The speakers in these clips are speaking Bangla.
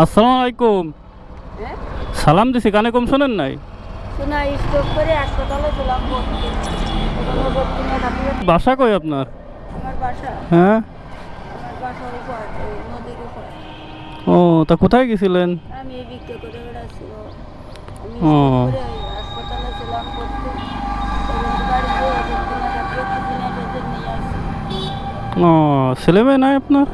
আসসালামু আলাইকুম। হ্যাঁ? সালাম দিছি কানে কম শোনেন নাই? বাসা কই আপনার? হ্যাঁ? ও তা কোথায় গেছিলেন? ও। আমি ও। stroke করে হাসপাতালে ছিলাম ভর্তি এবার বাড়ি গিয়ে ভর্তি নিয়ে থাকি কিছুদিন এদের নিয়ে আসি ও ছেলে মেয়ে নাই আপনার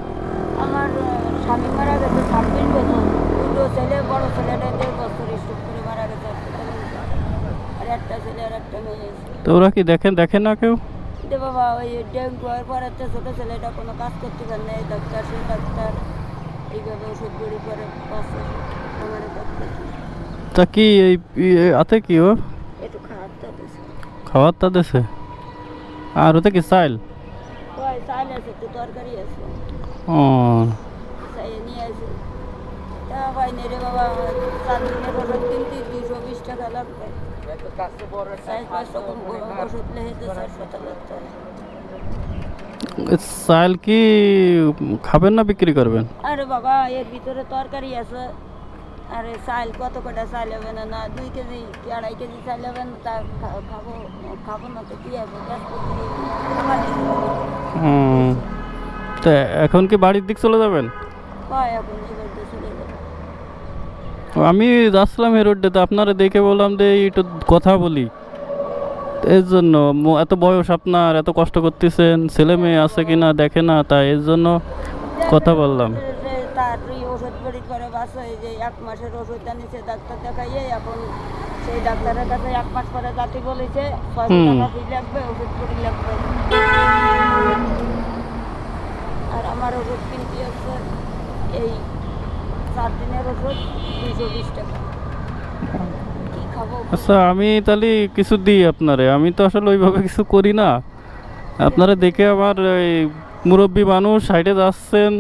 আমার আহ, স্বামী মারা গেছে ছাব্বিশ বছর দুটো ছেলে বড় ছেলেটা দেড় বছর স্ট্রোক করে মারা গেছে আর একটা ছেলে আর একটা মেয়ে আছে তো ওরা কি দেখেন দেখেন না কেউ? দে বাবা ওই ডেঙ্গু হওয়ার পর একটা ছোটো ছেলেটা কোনো কাজ করতে পারে না এই ডাক্তার সে ডাক্তার এইভাবে ওষুধ করে আমার তা কি এই আতে কি ও একটু খারাপ দিছে। তা দেছে? আর ওতে কি চাইল? ওই চাল আছে তো তরকারি আছে। ও। চাই নিয়ে আসে। তা ভাই নে রে বাবা চার দিনের ওষুধ কিনতে দুশো বিশ টাকা লাগবে লাগতো কি খাবেন না বিক্রি করবেন আরে বাবা এর ভিতরে তরকারি আছে আরে চাল কত কটা চাল হবে না না দুই কেজি কি আড়াই কেজি চাল হবে না তা খাব খাব না তো কি হবে হুম তা এখন কি বাড়ির দিক চলে যাবেন হয় এখন চলে যাবে আমি যাচ্ছিলাম এই রোডে তো আপনারা দেখে বললাম যে একটু কথা বলি। এর জন্য এত বয়স আপনার এত কষ্ট করতেছেন ছেলে মেয়ে আছে কিনা দেখে না তাই এর জন্য কথা বললাম। যে- যে তার ওষুধ পরি করে বাসে যে এক মাসের ওষুধ আনিছে ডাক্তার দেখাইয়ে এখন সেই ডাক্তারের কাছে এক মাস পরে যাতে বলেছে ছয়শো টাকা ফি লাগবে ওষুধ পরি লাগবে। আর আমার ওষুধ কিনতে হচ্ছে এই চার দিনের ওষুধ দুইশো বিশ টাকা। আচ্ছা আমি তাহলে কিছু দিই আপনারে। আমি তো আসলে ওইভাবে কিছু করি না। আপনারা দেখে আমার এই মুরব্বী মানুষ সাইডে যাচ্ছেন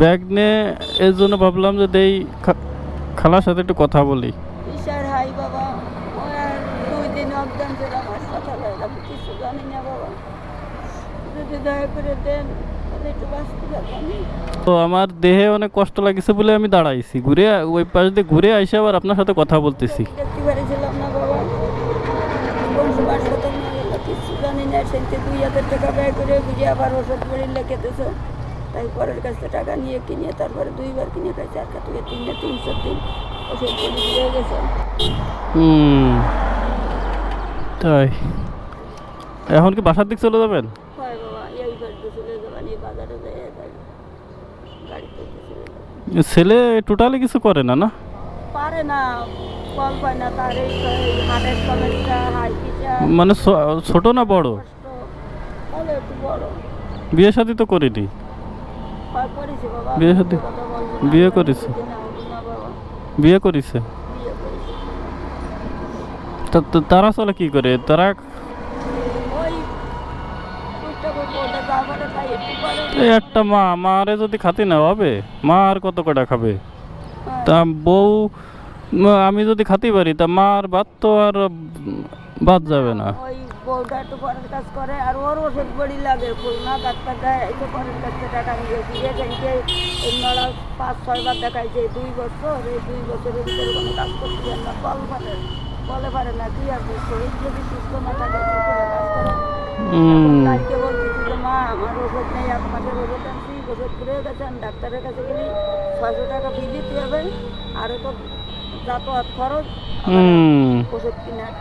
ব্যাগ নিয়ে। এর জন্য ভাবলাম যে দেই খালার সাথে একটু কথা বলি। কিছু জানি না বাবা। যদি দয়া করে দেন। তো আমার দেহে অনেক কষ্ট লাগিছে বলে আমি দাঁড়াইছি। ঘুরে ওই পাশ দিয়ে ঘুরে আইসে আবার আপনার সাথে কথা বলতেছি। টাকা ব্যয় করে আবার তাই পরের টাকা নিয়ে কিনে তারপরে দুইবার কিনে তিনটে ওষুধ তাই। এখন কি বাসার দিক চলে যাবেন হয় বাবা এই বাড়িতে চলে যাবেন এই বাজারে যেয়ে তাই গাড়িতে চলে যাবেন ছেলে টোটালি কিছু করে না না? পারে না কল পায় না তার এই হার্টের সমস্যা হাই মানে ছোট না বড়? বিয়ে শাদি তো করিনি। করেছে বাবা বিয়ে শাদী? বিয়ে করেছে? বিয়ে করেছে? তারা চলে কি করে? তারা এই একটা মা মারে যদি খাতি না হবে মা আর কত কটা খাবে? তা বউ আমি যদি খাতি পারি তা মার ভাত তো আর বাদ যাবে না। বউটা একটু পরের কাজ করে আর ওর ওষুধ বড়ি লাগে খুলনা ডাক্তার দেয় এই তো পরের কাছে টাকা নিয়ে ফিরে থেকে এই পাঁচ ছয়বার দেখাইছে দুই বছর এই দুই বছরের ভিতরে কোনো কাজ করতে পারে না বল পারে বলে পারে না কি আর শরীর যদি সুস্থ না থাকে কাজ করে? মা আমার ওষুধ নেই মাসের ওষুধ আনছি ওষুধ ঘুরে গেছেন ডাক্তারের কাছে গেলে ছয়শো টাকা ফি দিতে হবে আরও তো যাতায়াত খরচ ওষুধ কিনার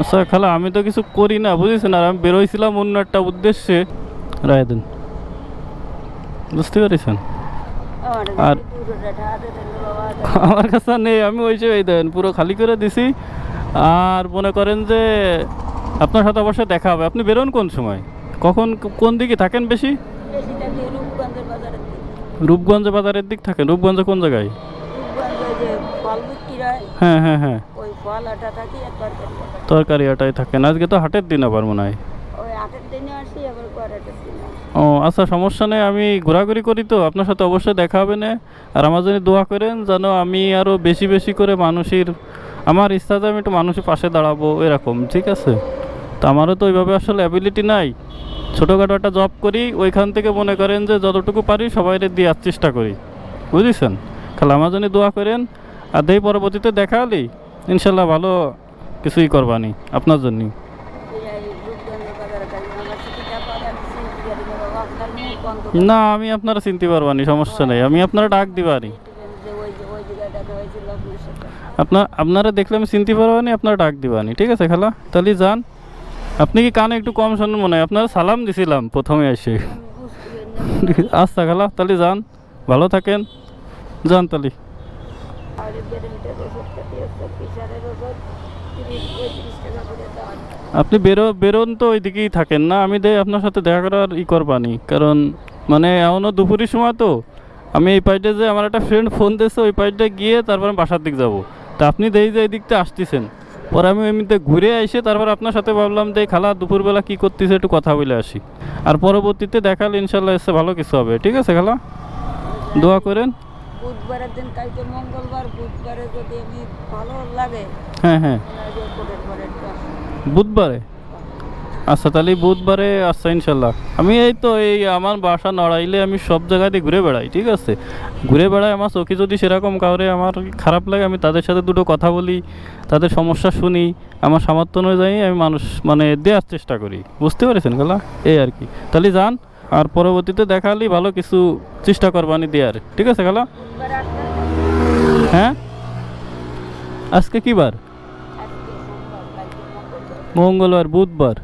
আচ্ছা খালা আমি তো কিছু করি না বুঝেছেন? আর আমি বেরোইছিলাম অন্য একটা উদ্দেশ্যে। রায় দেন বুঝতে পেরেছেন? আর- আমার কাছে আর নেই আমি ওই যে দেন পুরো খালি করে দিছি। আর মনে করেন যে আপনার সাথে অবশ্যই দেখা হবে। আপনি বেরোন কোন সময়? কখন, কোন দিকে থাকেন বেশি। রূপগঞ্জ বাজারের দিক থাকেন। রূপগঞ্জে কোন জায়গায়? হয় হ্যাঁ হ্যাঁ। তরকারি আটা। আটাই থাকেন। আজকে তো হাটের দিন আবার মনে হয়। ও আচ্ছা সমস্যা নেই, আমি ঘোরাঘুরি করি তো। আপনার সাথে অবশ্যই দেখা হবে না। আর আমার জন্য দোয়া করেন যেন আমি আরও বেশি বেশি করে মানুষের, আমার ইচ্ছা যে আমি একটু মানুষের পাশে দাঁড়াবো, এরকম, ঠিক আছে? তো আমারও তো ওইভাবে আসলে অ্যাবিলিটি নাই। ছোটোখাটো একটা জব করি, ওইখান থেকে মনে করেন যে যতটুকু পারি সবাই দেওয়ার চেষ্টা করি। বুঝেছেন? খালা আমার জন্য দোয়া করেন, আর দেই পরবর্তীতে দেখা হলি, ইনশাল্লাহ ভালো কিছুই করবানি আপনার পারি না, আমি আপনারা চিনতে পারবানি সমস্যা নেই। আমি আপনারা ডাক দিবানি আপনার, আপনারা দেখলে আমি চিনতে পারবানি আপনারা ডাক দিবানি ঠিক আছে খালা? তাহলে যান। আপনি কি কানে একটু কম শোনেন মনে হয়? আপনার সালাম দিছিলাম প্রথমে এসে। আচ্ছা খালা, তাহলে যান। ভালো থাকেন। যান তাহলে। আপনি বেরো বেরোন তো ওইদিকেই থাকেন না। আমি দেই আপনার সাথে দেখা করার ই করবানি। কারণ মানে এমনও দুপুরের সময় তো। আমি এই পাইটে যে আমার একটা ফ্রেন্ড ফোন দিয়েছে, ওই পাইটে গিয়ে তারপরে বাসার দিক যাব। তা আপনি দেই যে এই দিকটা আসতেছেন। পরে আমি এমনিতে ঘুরে এসে তারপর আপনার সাথে ভাবলাম যে খালা দুপুরবেলা কি করতেছে একটু কথা বলে আসি। আর পরবর্তীতে দেখালে ইনশাল্লাহ এসে ভালো কিছু হবে। ঠিক আছে খালা? দোয়া করেন। বুধবারের দিন কালকে মঙ্গলবার বুধবারে যদি আমি ভালো লাগে হ্যাঁ হ্যাঁ। বুধবারে? আচ্ছা তাহলে বুধবারে আচ্ছা ইনশাল্লাহ। আমি এই তো এই আমার বাসা নড়াইলে আমি সব জায়গাতে ঘুরে বেড়াই, ঠিক আছে? ঘুরে বেড়াই আমার চোখে যদি সেরকম কাউরে আমার খারাপ লাগে, আমি তাদের সাথে দুটো কথা বলি, তাদের সমস্যা শুনি, আমার সামর্থ্য অনুযায়ী আমি মানুষ মানে দেওয়ার চেষ্টা করি। বুঝতে পেরেছেন গেলা? এই আর কি। তাহলে যান, আর পরবর্তীতে দেখালি ভালো কিছু চেষ্টা করবানি দেওয়ার ঠিক আছে গেলা? হ্যাঁ? আজকে কী বার? মঙ্গলবার, বুধবার।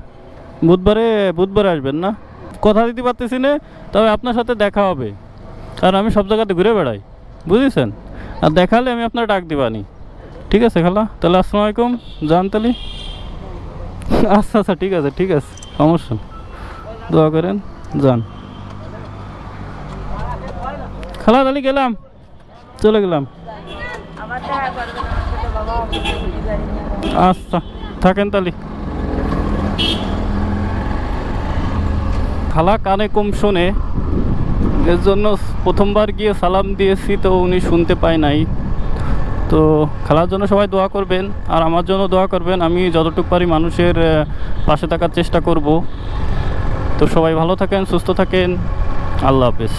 বুধবারে বুধবারে আসবেন না? কথা দিতে পারতেছি না, তবে আপনার সাথে দেখা হবে। কারণ আমি সব জায়গাতে ঘুরে বেড়াই, বুঝেছেন? আর দেখালে আমি আপনার ডাক দিবানি। ঠিক আছে খালা? তাহলে আসসালামু আলাইকুম, যান তাহলে। আচ্ছা আচ্ছা ঠিক আছে ঠিক আছে, সমস্যা। দোয়া করেন, যান। খালা, তাহলে গেলাম। চলে গেলাম। আচ্ছা থাকেন তাহলে। খালা কানে কম শোনে। এর জন্য প্রথমবার গিয়ে সালাম দিয়েছি, তো উনি শুনতে পায় নাই। তো খেলার জন্য সবাই দোয়া করবেন, আর আমার জন্য দোয়া করবেন। আমি যতটুক পারি মানুষের পাশে থাকার চেষ্টা করব। তো সবাই ভালো থাকেন, সুস্থ থাকেন। আল্লাহ হাফেজ।